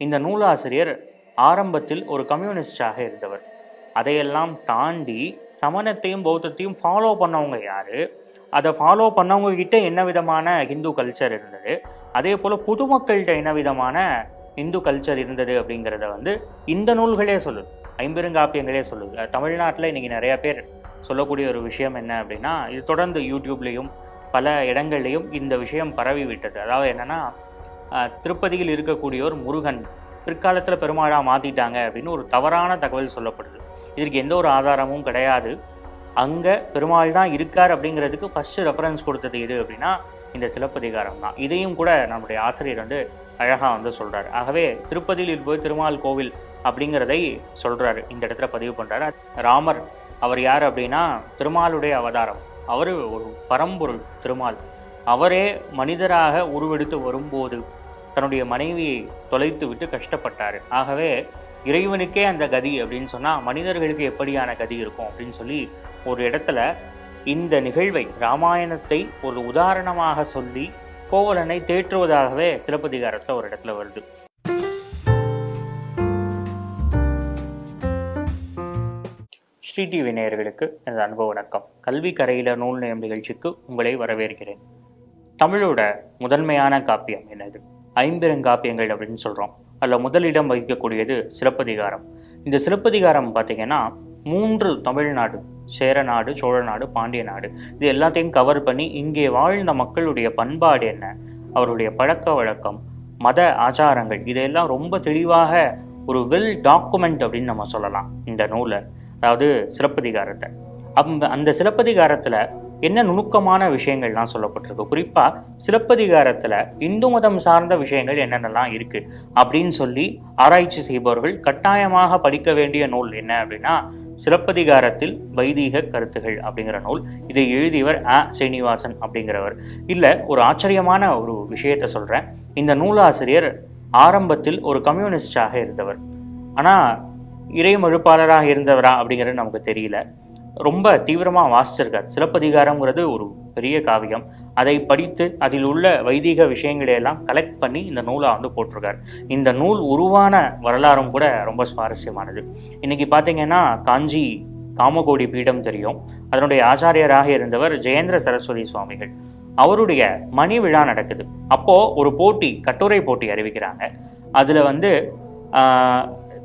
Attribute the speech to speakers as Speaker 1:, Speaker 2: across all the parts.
Speaker 1: இந்த நூலாசிரியர் ஆரம்பத்தில் ஒரு கம்யூனிஸ்டாக இருந்தவர். அதையெல்லாம் தாண்டி சமணத்தையும் பௌத்தத்தையும் ஃபாலோ பண்ணவங்க யாரு? அதை ஃபாலோ பண்ணவங்க கிட்ட என்ன விதமான ஹிந்து கல்ச்சர் இருந்தது? அதே போல் பொதுமக்கள்கிட்ட என்ன விதமான இந்து கல்ச்சர் இருந்தது அப்படிங்கிறத வந்து இந்த நூல்களே சொல்லுது. ஐம்பெருங்காப்பியங்களே சொல்லுது. தமிழ்நாட்டில் இன்றைக்கி நிறையா பேர் சொல்லக்கூடிய ஒரு விஷயம் என்ன அப்படின்னா இது தொடர்ந்து யூடியூப்லேயும் பல இடங்கள்லையும் இந்த விஷயம் பரவி விட்டது. அதாவது என்னென்னா திருப்பதியில் இருக்கக்கூடியவர் முருகன் பிற்காலத்தில் பெருமாளாக மாற்றிட்டாங்க அப்படின்னு ஒரு தவறான தகவல் சொல்லப்படுது. இதற்கு எந்த ஒரு ஆதாரமும் கிடையாது. அங்கே பெருமாள் தான் இருக்கார் அப்படிங்கிறதுக்கு ஃபஸ்ட்டு ரெஃபரன்ஸ் கொடுத்தது எது அப்படின்னா இந்த சிலப்பதிகாரம் தான். இதையும் கூட நம்முடைய ஆசிரியர் வந்து அழகாக வந்து சொல்கிறார் ஆகவே திருப்பதியில் இருப்பது திருமால் கோவில் அப்படிங்கிறதை சொல்கிறாரு இந்த இடத்துல பதிவு பண்ணுறாரு ராமர் அவர் யார் அப்படின்னா திருமாலுடைய அவதாரம். அவர் ஒரு பரம்பொருள் திருமால். அவரே மனிதராக உருவெடுத்து வரும்போது தன்னுடைய மனைவியை தொலைத்து விட்டு கஷ்டப்பட்டார். ஆகவே இறைவனுக்கே அந்த கதி அப்படின்னு சொன்னால் மனிதர்களுக்கு எப்படியான கதி இருக்கும் அப்படின்னு சொல்லி ஒரு இடத்துல இந்த நிகழ்வை ராமாயணத்தை ஒரு உதாரணமாக சொல்லி கோவலனை தேற்றுவதாகவே சிலப்பதிகாரத்தில் ஒரு இடத்துல வருது. ஸ்ரீ டிவி நேயர்களுக்கு எனது அனுபவ வணக்கம். கல்வி கரையில நூல் நேயம் நிகழ்ச்சிக்கு உங்களை வரவேற்கிறேன். தமிழோட முதன்மையான காப்பியம் என்னது? ஐம்பெருங்காப்பியங்கள் அப்படின்னு சொல்கிறோம் அதில் முதலிடம் வகிக்கக்கூடியது சிலப்பதிகாரம். இந்த சிலப்பதிகாரம் பார்த்தீங்கன்னா மூன்று தமிழ்நாடு சேரநாடு சோழநாடு பாண்டிய நாடு. இது எல்லாத்தையும் கவர் பண்ணி இங்கே வாழ்ந்த மக்களுடைய பண்பாடு என்ன? அவருடைய பழக்க வழக்கம் மத ஆச்சாரங்கள் இதையெல்லாம் ரொம்ப தெளிவாக ஒரு வெல் டாக்குமெண்ட் அப்படின்னு நம்ம சொல்லலாம் இந்த நூலை. அதாவது சிலப்பதிகாரத்தை. அந்த சிலப்பதிகாரத்தில் என்ன நுணுக்கமான விஷயங்கள்லாம் சொல்லப்பட்டிருக்கு. குறிப்பாக சிலப்பதிகாரத்தில் இந்து மதம் சார்ந்த விஷயங்கள் என்னென்னலாம் இருக்கு அப்படின்னு சொல்லி ஆராய்ச்சி செய்பவர்கள் கட்டாயமாக படிக்க வேண்டிய நூல் என்ன அப்படின்னா சிலப்பதிகாரத்தில் வைதீக கருத்துகள் அப்படிங்கிற நூல். இதை எழுதியவர் அ. ஸ்ரீனிவாசன் அப்படிங்கிறவர். இல்லை ஒரு ஆச்சரியமான ஒரு விஷயத்தை சொல்கிறேன் இந்த நூலாசிரியர் ஆரம்பத்தில் ஒரு கம்யூனிஸ்டாக இருந்தவர். ஆனால் இறைமழுப்பாளராக இருந்தவரா அப்படிங்கிறது நமக்கு தெரியல. ரொம்ப தீவிரமாக வாசிச்சிருக்கார். சிலப்பதிகாரங்கிறது ஒரு பெரிய காவியம். அதை படித்து அதில் உள்ள வைதிக விஷயங்களை எல்லாம் கலெக்ட் பண்ணி இந்த நூலை வந்து போட்டிருக்கார். இந்த நூல் உருவான வரலாறும் கூட ரொம்ப சுவாரஸ்யமானது. இன்னைக்கு பார்த்தீங்கன்னா காஞ்சி காமகோடி பீடம் தெரியும். அதனுடைய ஆச்சாரியராக இருந்தவர் ஜெயேந்திர சரஸ்வதி சுவாமிகள். அவருடைய மணி விழா நடக்குது. அப்போது ஒரு போட்டி கட்டுரை போட்டி அறிவிக்கிறாங்க. அதில் வந்து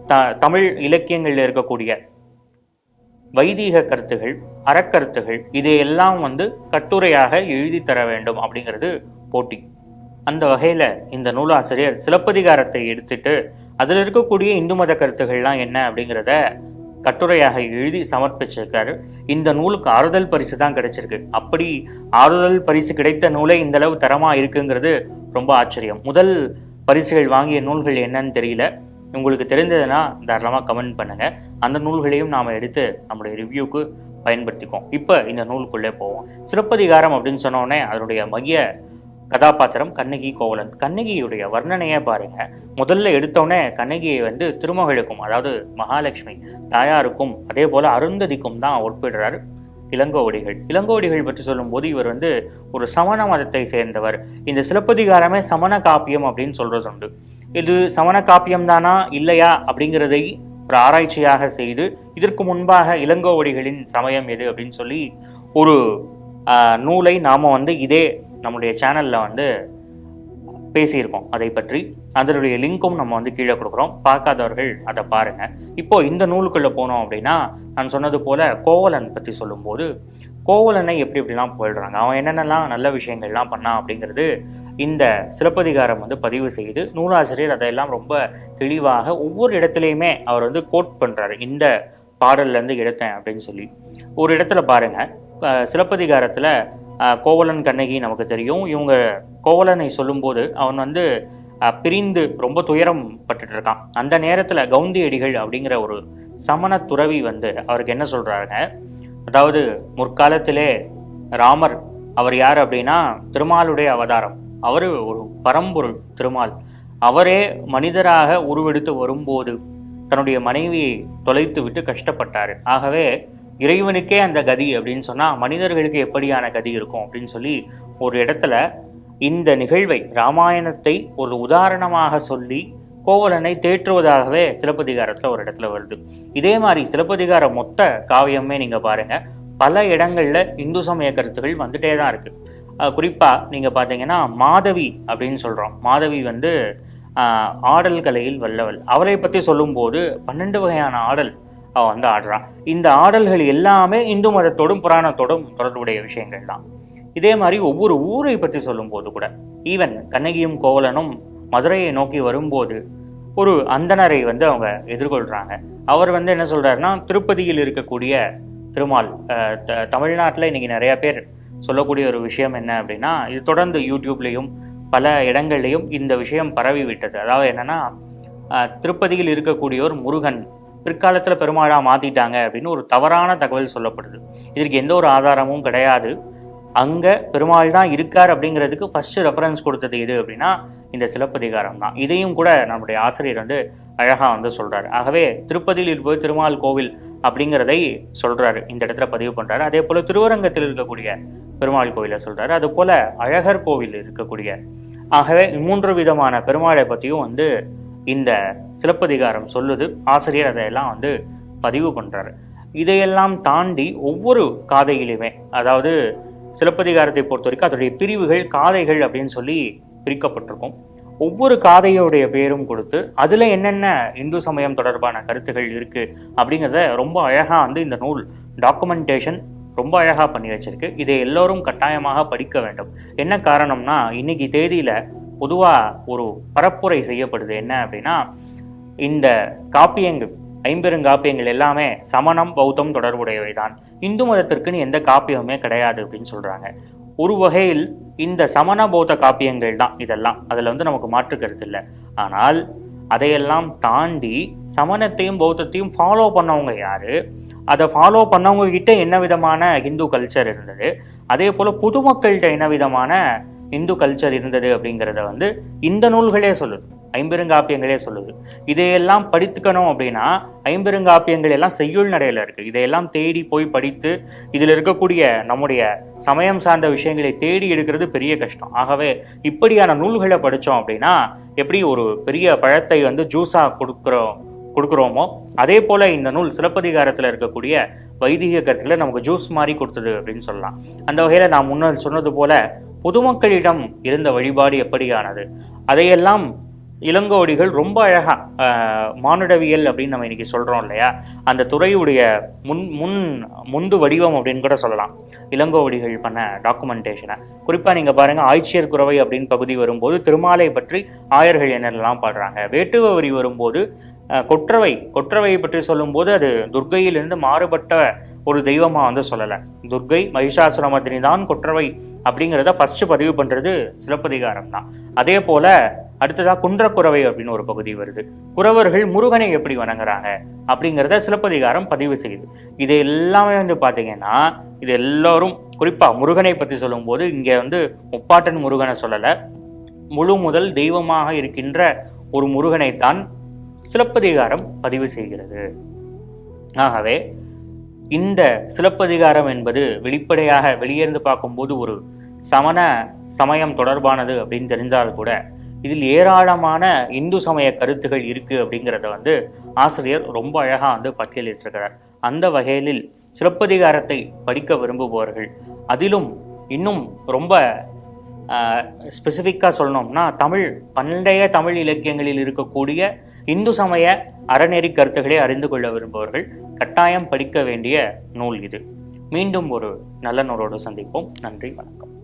Speaker 1: த தமிழ் இலக்கியங்களில் இருக்கக்கூடிய வைதீக கருத்துகள் அறக்கருத்துகள் இதையெல்லாம் வந்து கட்டுரையாக எழுதி தர வேண்டும் அப்படிங்கிறது போட்டி. அந்த வகையில் இந்த நூலாசிரியர் சிலப்பதிகாரத்தை எடுத்துட்டு அதில் இருக்கக்கூடிய இந்து மத கருத்துக்கள்லாம் என்ன அப்படிங்கிறத கட்டுரையாக எழுதி சமர்ப்பிச்சிருக்காரு. இந்த நூலுக்கு ஆறுதல் பரிசு தான் கிடைச்சிருக்கு. அப்படி ஆறுதல் பரிசு கிடைத்த நூலே இந்தளவு தரமாக இருக்குங்கிறது ரொம்ப ஆச்சரியம். முதல் பரிசுகள் வாங்கிய நூல்கள் என்னன்னு தெரியல. உங்களுக்கு தெரிந்ததுன்னா தாராளமாக கமெண்ட் பண்ணுங்க. அந்த நூல்களையும் நாம் எடுத்து நம்முடைய ரிவ்யூக்கு பயன்படுத்திக்குவோம். இப்போ இந்த நூலுக்குள்ளே போவோம். சிறப்பதிகாரம் அப்படின்னு சொன்னோடனே அதனுடைய மைய கதாபாத்திரம் கண்ணகி கோவலன். கண்ணகியுடைய வர்ணனையை பாருங்க. முதல்ல எடுத்தோடனே கண்ணகியை வந்து திருமகளுக்கும் அதாவது மகாலட்சுமி தாயாருக்கும் அதே போல அருந்ததிக்கும் தான் ஒப்பிடுறாரு இளங்கோவடிகள். இளங்கோவடிகள் பற்றி சொல்லும்போது இவர் வந்து ஒரு சமண மதத்தை சேர்ந்தவர். இந்த சிலப்பதிகாரமே சமண காப்பியம் அப்படின்னு சொல்றது உண்டு இது சமண காப்பியம்தானா? இல்லையா? அப்படிங்கிறதை ஒரு ஆராய்ச்சியாக செய்து இதற்கு முன்பாக இளங்கோவடிகளின் சமயம் எது அப்படின்னு சொல்லி ஒரு நூலை நாம் வந்து இதே நம்முடைய சேனலில் வந்து பேசியிருக்கோம். அதை பற்றி அதனுடைய லிங்க்கும் நம்ம வந்து கீழே கொடுக்குறோம். பார்க்காதவர்கள் அதை பாருங்கள் இப்போ இந்த நூலுக்குள்ளே போனோம் அப்படின்னா நான் சொன்னது போல கோவலன் பற்றி சொல்லும்போது கோவலனை எப்படி எப்படிலாம் போயிடுறாங்க அவன் என்னென்னலாம் நல்ல விஷயங்கள்லாம் பண்ணான் அப்படிங்கிறது இந்த சிலப்பதிகாரம் வந்து பதிவு செய்து நூலாசிரியர் அதையெல்லாம் ரொம்ப தெளிவாக ஒவ்வொரு இடத்துலையுமே அவர் வந்து கோட் பண்ணுறாரு இந்த பாடல்லேருந்து எடுத்தேன் அப்படின்னு சொல்லி. ஒரு இடத்துல பாருங்கள் சிலப்பதிகாரத்தில் கோவலன் கண்ணகி நமக்கு தெரியும். இவங்க கோவலனை சொல்லும்போது அவன் வந்து பிரிந்து ரொம்ப துயரம் பட்டுட்டு இருக்கான் அந்த நேரத்தில் கவுந்தி அடிகள் அப்படிங்கிற ஒரு சமண துறவி வந்து அவருக்கு என்ன சொல்கிறாருங்க அதாவது முற்காலத்திலே ராமர் அவர் யார் அப்படின்னா திருமாலுடைய அவதாரம். அவர் ஒரு பரம்பொருள் திருமால். அவரே மனிதராக உருவெடுத்து வரும்போது தன்னுடைய மனைவியை தொலைத்து விட்டு கஷ்டப்பட்டார். ஆகவே இறைவனுக்கே அந்த கதி அப்படின்னு சொன்னா மனிதர்களுக்கு எப்படியான கதி இருக்கும் அப்படின்னு சொல்லி ஒரு இடத்துல இந்த நிகழ்வை ராமாயணத்தை ஒரு உதாரணமாக சொல்லி கோவலனை தேற்றுவதாகவே சிலப்பதிகாரத்தில் ஒரு இடத்துல வருது. இதே மாதிரி சிலப்பதிகார மொத்த காவியமே நீங்கள் பாருங்க. பல இடங்களில் இந்து சமய கருத்துகள் வந்துட்டே தான் இருக்கு. குறிப்பாக நீங்கள் பார்த்தீங்கன்னா மாதவி அப்படின்னு சொல்கிறோம் மாதவி வந்து ஆடல் கலையில் வல்லவள். அவளை பற்றி சொல்லும்போது பன்னெண்டு வகையான ஆடல் அவள் வந்து ஆடுறான் இந்த ஆடல்கள் எல்லாமே இந்து மதத்தோடும் புராணத்தோடும் தொடர்புடைய விஷயங்கள் தான். இதே மாதிரி ஒவ்வொரு ஊரை பற்றி சொல்லும்போது கூட ஈவன் கண்ணகியும் கோவலனும் மதுரையை நோக்கி வரும்போது ஒரு அந்தணரை வந்து அவங்க எதிர்கொள்கிறாங்க அவர் வந்து என்ன சொல்கிறாருன்னா திருப்பதியில் இருக்கக்கூடிய திருமால் தமிழ்நாட்டில் த- நிறையா பேர் சொல்லக்கூடிய ஒரு விஷயம் என்ன அப்படின்னா இது தொடர்ந்து யூடியூப்லேயும் பல இடங்கள்லையும் இந்த விஷயம் பரவி விட்டது. அதாவது என்னென்னா திருப்பதியில் திருப்பதியில் இருக்கக்கூடியோர் முருகன் பிற்காலத்தில் பெருமாளாக மாற்றிட்டாங்க அப்படின்னு ஒரு தவறான தகவல் சொல்லப்படுது. இதற்கு எந்த ஒரு ஆதாரமும் கிடையாது. அங்கே பெருமாள் தான் இருக்கார் அப்படிங்கிறதுக்கு ஃபஸ்ட்டு ரெஃபரன்ஸ் கொடுத்தது எது அப்படின்னா இந்த சிலப்பதிகாரம் தான். இதையும் கூட நம்முடைய ஆசிரியர் வந்து அழகாக வந்து சொல்கிறார் ஆகவே திருப்பதியில் இருப்பது திருமால் கோவில் அப்படிங்கிறதை சொல்கிறாரு இந்த இடத்துல பதிவு பண்ணுறாரு அதே போல் திருவரங்கத்தில் இருக்கக்கூடிய பெருமாள் கோவிலை சொல்றாரு. அது போல அழகர் கோவில் இருக்கக்கூடிய ஆகவே மூன்று விதமான பெருமாளை பற்றியும் வந்து இந்த சிலப்பதிகாரம் சொல்லுது. ஆசிரியர் அதையெல்லாம் வந்து பதிவு பண்றாரு. இதையெல்லாம் தாண்டி ஒவ்வொரு காதையிலுமே அதாவது சிலப்பதிகாரத்தை பொறுத்த வரைக்கும் அதோடைய பிரிவுகள் காதைகள் அப்படின்னு சொல்லி பிரிக்கப்பட்டிருக்கும். ஒவ்வொரு காதையோடைய பேரும் கொடுத்து அதுல என்னென்ன இந்து சமயம் தொடர்பான கருத்துகள் இருக்கு அப்படிங்கிறத ரொம்ப அழகா வந்து இந்த நூல் டாக்குமெண்டேஷன் ரொம்ப அழகாக பண்ணி வச்சிருக்கு. இதை எல்லோரும் கட்டாயமாக படிக்க வேண்டும். என்ன காரணம்னா இன்னைக்கு தேதியில் பொதுவாக ஒரு பரப்புரை செய்யப்படுது. என்ன அப்படின்னா இந்த காப்பியங்கள் ஐம்பெருங்காப்பியங்கள் எல்லாமே சமணம் பௌத்தம் தொடர்புடையவை தான் இந்து மதத்திற்குன்னு எந்த காப்பியமுமே கிடையாது அப்படின்னு சொல்கிறாங்க ஒரு வகையில் இந்த சமண பௌத்த காப்பியங்கள் தான் இதெல்லாம். அதில் வந்து நமக்கு மாற்று கருத்து இல்லை. ஆனால் அதையெல்லாம் தாண்டி சமணத்தையும் பௌத்தத்தையும் ஃபாலோ பண்ணவங்க யார்? அதை ஃபாலோ பண்ணவங்க கிட்ட என்ன விதமான ஹிந்து கல்ச்சர் இருந்தது? அதே போல பொதுமக்கள்கிட்ட என்ன விதமான இந்து கல்ச்சர் இருந்தது அப்படிங்கிறத வந்து இந்த நூல்களே சொல்லுது. ஐம்பெருங்காப்பியங்களே சொல்லுது. இதையெல்லாம் படித்துக்கணும் அப்படின்னா ஐம்பெருங்காப்பியங்கள் எல்லாம் செய்யுள் நடையில் இருக்கு. இதையெல்லாம் தேடி போய் படித்து இதில் இருக்கக்கூடிய நம்முடைய சமயம் சார்ந்த விஷயங்களை தேடி எடுக்கிறது பெரிய கஷ்டம். ஆகவே இப்படியான நூல்களை படித்தோம் அப்படின்னா எப்படி ஒரு பெரிய பழத்தை வந்து ஜூஸாக கொடுக்குறோம்? கொடுக்குறோமோ அதே போல இந்த நூல் சிலப்பதிகாரத்தில் இருக்கக்கூடிய வைதிக கருத்துக்களை நமக்கு ஜூஸ் மாதிரி கொடுத்தது அப்படின்னு சொல்லலாம். அந்த வகையில் நான் முன்னர் சொன்னது போல பொதுமக்களிடம் இருந்த வழிபாடு எப்படியானது? அதையெல்லாம் இளங்கோடிகள் ரொம்ப அழகா மானுடவியல் அப்படின்னு நம்ம இன்றைக்கி சொல்கிறோம் இல்லையா? அந்த துறையுடைய முன் முன் முந்து வடிவம் அப்படின்னு கூட சொல்லலாம். இளங்கோவடிகள் பண்ண டாக்குமெண்டேஷனை குறிப்பாக நீங்கள் பாருங்க ஆய்ச்சியர் குறவை அப்படின்னு பகுதி வரும்போது திருமாலை பற்றி ஆயர்கள் என்னெல்லாம் பாடுறாங்க. வேட்டுவ வரி வரும்போது கொற்றவை. கொற்றவையை பற்றி சொல்லும்போது அது துர்க்கையிலிருந்து மாறுபட்ட ஒரு தெய்வமாக வந்து சொல்லலை. துர்க்கை மகிஷாசுரமர்தினி தான் கொற்றவை அப்படிங்கிறத ஃபர்ஸ்ட் பதிவு பண்ணுறது சிலப்பதிகாரம் தான் அதே போல அடுத்ததாக குன்றக்குறவை அப்படின்னு ஒரு பகுதி வருது. குறவர்கள் முருகனை எப்படி வணங்குறாங்க அப்படிங்கிறத சிலப்பதிகாரம் பதிவு செய்யுது. இது எல்லாமே வந்து பார்த்தீங்கன்னா இது எல்லாரும் குறிப்பாக முருகனை பற்றி சொல்லும்போது இங்கே வந்து முப்பாட்டன் முருகனை சொல்லலை. முழு முதல் தெய்வமாக இருக்கின்ற ஒரு முருகனைத்தான் சிலப்பதிகாரம் பதிவு செய்கிறது. ஆகவே இந்த சிலப்பதிகாரம் என்பது வெளிப்படையாக வெளியேர்ந்து பார்க்கும்போது ஒரு சமண சமயம் தொடர்பானது அப்படின்னு தெரிந்தால் கூட இதில் ஏராளமான இந்து சமய கருத்துகள் இருக்குது அப்படிங்கிறத வந்து ஆசிரியர் ரொம்ப அழகாக வந்து பட்டியலிட்டிருக்கிறார். அந்த வகையில் சிலப்பதிகாரத்தை படிக்க விரும்புபவர்கள் அதிலும் இன்னும் ரொம்ப ஸ்பெசிஃபிக்காக சொல்லணும்னா தமிழ் பண்டைய தமிழ் இலக்கியங்களில் இருக்கக்கூடிய இந்து சமய அறநெறி கருத்துக்களை அறிந்து கொள்ள விரும்புபவர்கள் கட்டாயம் படிக்க வேண்டிய நூல் இது. மீண்டும் ஒரு நல்ல நூலோடு சந்திப்போம். நன்றி வணக்கம்.